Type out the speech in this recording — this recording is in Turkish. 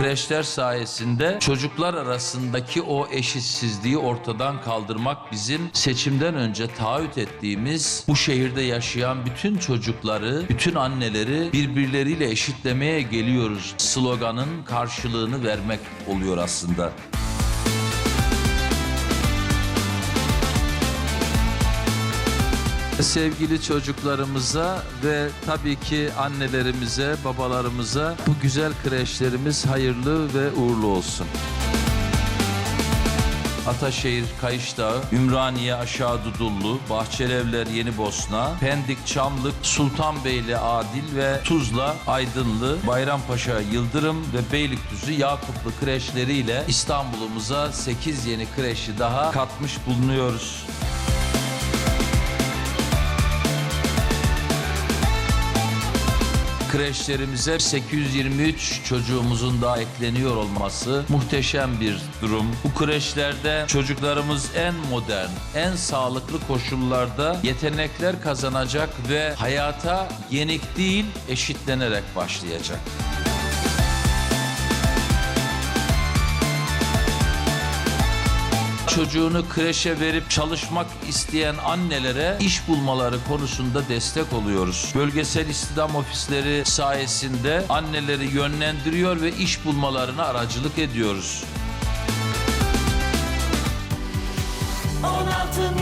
Kreşler sayesinde çocuklar arasındaki o eşitsizliği ortadan kaldırmak bizim seçimden önce taahhüt ettiğimiz bu şehirde yaşayan bütün çocukları, bütün anneleri birbirleriyle eşitlemeye geliyoruz sloganın karşılığını vermek oluyor aslında. Sevgili çocuklarımıza ve tabii ki annelerimize, babalarımıza bu güzel kreşlerimiz hayırlı ve uğurlu olsun. Ataşehir, Kayış Dağı, Ümraniye Aşağı Dudullu, Bahçelievler Yeni Bosna, Pendik Çamlık, Sultanbeyli Adil ve Tuzla Aydınlı, Bayrampaşa Yıldırım ve Beylikdüzü Yakuplu kreşleriyle İstanbul'umuza 8 yeni kreşi daha katmış bulunuyoruz. Kreşlerimize 823 çocuğumuzun daha ekleniyor olması muhteşem bir durum. Bu kreşlerde çocuklarımız en modern, en sağlıklı koşullarda yetenekler kazanacak ve hayata yenik değil eşitlenerek başlayacak. Çocuğunu kreşe verip çalışmak isteyen annelere iş bulmaları konusunda destek oluyoruz. Bölgesel istihdam ofisleri sayesinde anneleri yönlendiriyor ve iş bulmalarına aracılık ediyoruz. 16 milyon